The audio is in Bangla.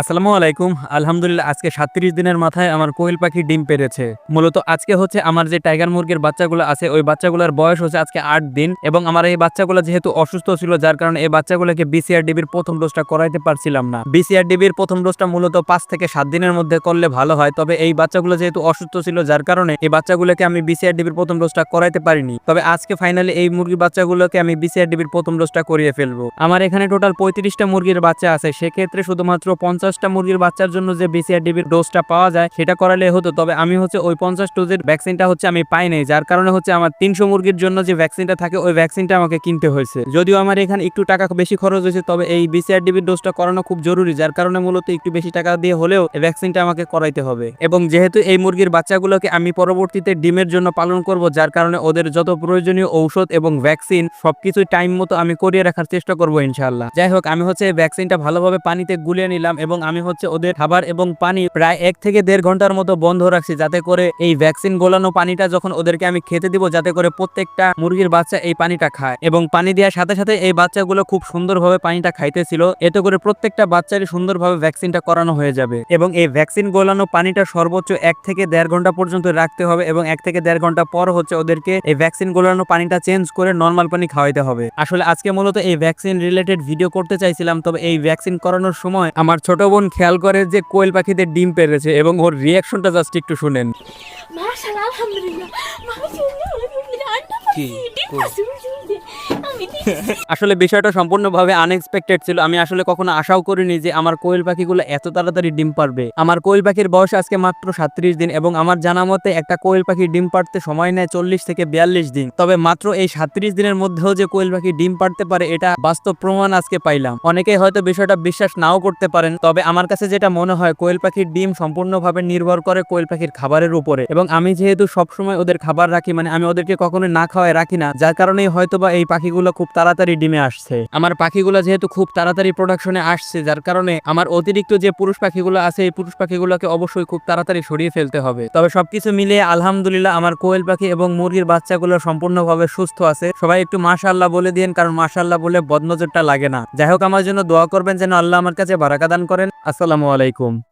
আসসালামু আলাইকুম। আলহামদুলিল্লাহ, আজকে সাতত্রিশ দিনের মাথায় আমার কোয়েল পাখি ডিম পেরেছে। মূলত আজকে হচ্ছে আমার যে টাইগার মুরগির বাচ্চাগুলো আছে, ওই বাচ্চাগুলোর বয়স হচ্ছে আজকে আট দিন এবং আমার এই বাচ্চাগুলো যেহেতু অসুস্থ ছিল, যার কারণে এই বাচ্চাগুলোকে বিসিআর ডিবির প্রথম ডোজটা করাইতে পারছিলাম না। বিসিআর ডিবির প্রথম ডোজটা মূলত পাঁচ থেকে সাত দিনের মধ্যে করলে ভালো হয়, তবে এই বাচ্চাগুলো যেহেতু অসুস্থ ছিল, যার কারণে এই বাচ্চাগুলোকে আমি বিসিআর ডিবির প্রথম ডোজটা করাইতে পারিনি। তবে আজকে ফাইনালি এই মুরগির বাচ্চাগুলোকে আমি বিসিআর ডিবির প্রথম ডোজটা করিয়ে ফেলব। আমার এখানে টোটাল পঁয়ত্রিশটা মুরগির বাচ্চা আছে, সেক্ষেত্রে শুধুমাত্র পঞ্চাশটা মুরগির বাচ্চার জন্য যে বিসিআর ডিবির ডোজটা পাওয়া যায়, সেটা করালে হতো। তবে আমি হচ্ছে ওই পঞ্চাশ ডোজের ভ্যাকসিনটা হচ্ছে আমি পাই নাই, যার কারণে হচ্ছে আমার তিনশো মুরগির জন্য যে ভ্যাকসিনটা থাকে, ওই ভ্যাকসিনটা আমাকে কিনতে হয়েছে। যদিও আমার এখানে একটু টাকা বেশি খরচ হয়েছে, তবে এই বিসিআর ডিবির ডোজটা করানো খুব জরুরি, যার কারণে মূলত একটু বেশি টাকা দিয়ে হলেও ভ্যাকসিনটা আমাকে করাইতে হবে। এবং যেহেতু এই মুরগির বাচ্চাগুলোকে আমি পরবর্তীতে ডিমের জন্য পালন করব, যার কারণে ওদের যত প্রয়োজনীয় ঔষধ এবং ভ্যাকসিন সবকিছু টাইম মতো আমি করিয়ে রাখার চেষ্টা করব ইনশাল্লাহ যাই হোক, আমি হচ্ছে ভ্যাকসিনটা ভালোভাবে পানিতে গুলিয়ে নিলাম এবং আমি হচ্ছে ওদের খাবার এবং পানি প্রায় এক থেকে দেড় ঘণ্টার মতো বন্ধ রাখছি যাতে করে এই ভ্যাকসিন গোলানো পানিটা যখন ওদেরকে আমি খেতে দিব, যাতে করে প্রত্যেকটা মুরগির বাচ্চা এই পানিটা খায়। এবং পানি দেওয়ার সাথে সাথে এই বাচ্চাগুলো খুব সুন্দরভাবে পানিটা খাইতেছিল। এতে করে প্রত্যেকটা বাচ্চারই সুন্দরভাবে ভ্যাকসিনটা করানো হয়ে যাবে। এবং এই ভ্যাকসিন গোলানো পানিটা সর্বোচ্চ এক থেকে দেড় ঘণ্টা পর্যন্ত রাখতে হবে এবং এক থেকে দেড় ঘণ্টা পর হচ্ছে ওদেরকে এই ভ্যাকসিন গোলানো পানিটা চেঞ্জ করে নর্মাল পানি খাওয়াইতে হবে। আসলে আজকে মূলত এই ভ্যাকসিন রিলেটেড ভিডিও করতে চাইছিলাম, তবে এই ভ্যাকসিন করানোর সময় আমার ছোট বোন খেয়াল করে যে কোয়েল পাখিদের ডিম পেরেছে এবং ওর রিয়াকশনটা জাস্ট একটু শুনেন আলহামদুলিল্লাহ আসলে বিষয়টা সম্পূর্ণভাবে আনএক্সপেক্টেড ছিল। আমি আসলে কখনো আশাও করিনি যে আমার কোয়েল পাখিগুলো এত তাড়াতাড়ি ডিম পারবে। আমার কোয়েল পাখির বয়স আজকে মাত্র সাত্রিশ দিন এবং আমার জানা মতে একটা কোয়েল পাখি ডিম পারতে সময় নেয় চল্লিশ থেকে বিয়াল্লিশ দিন। তবে মাত্র এই সাত্রিশ দিনের মধ্যেও যে কোয়েল পাখি ডিম পারতে পারে, এটা বাস্তব প্রমাণ আজকে পাইলাম। অনেকেই হয়তো বিষয়টা বিশ্বাস নাও করতে পারেন, তবে আমার কাছে যেটা মনে হয়, কোয়েল পাখির ডিম সম্পূর্ণভাবে নির্ভর করে কোয়েল পাখির খাবারের উপরে। এবং আমি যেহেতু সবসময় ওদের খাবার রাখি মানে আমি ওদেরকে কখনো না খাওয়ায় রাখি না, যার কারণেই হয়তোবা এই পাখিগুলো খুব তাড়াতাড়ি ডিমে আসছে। আমার পাখিগুলো যেহেতু খুব তাড়াতাড়ি প্রোডাকশনে আসছে, যার কারণে আমার অতিরিক্ত যে পুরুষ পাখিগুলো আছে, এই পুরুষ পাখিগুলোকে অবশ্যই খুব তাড়াতাড়ি সরিয়ে ফেলতে হবে। তবে সবকিছু মিলিয়ে আলহামদুলিল্লাহ আমার কোয়েল পাখি এবং মুরগির বাচ্চাগুলো সম্পূর্ণভাবে সুস্থ আছে। সবাই একটু মাশাআল্লাহ বলে দিন কারণ মাশাআল্লাহ বলে বদনজরটা লাগে না। যাই হোক, আমার জন্য দোয়া করবেন যেন আল্লাহ আমার কাছে বারাকা দান করেন। আসসালামু আলাইকুম।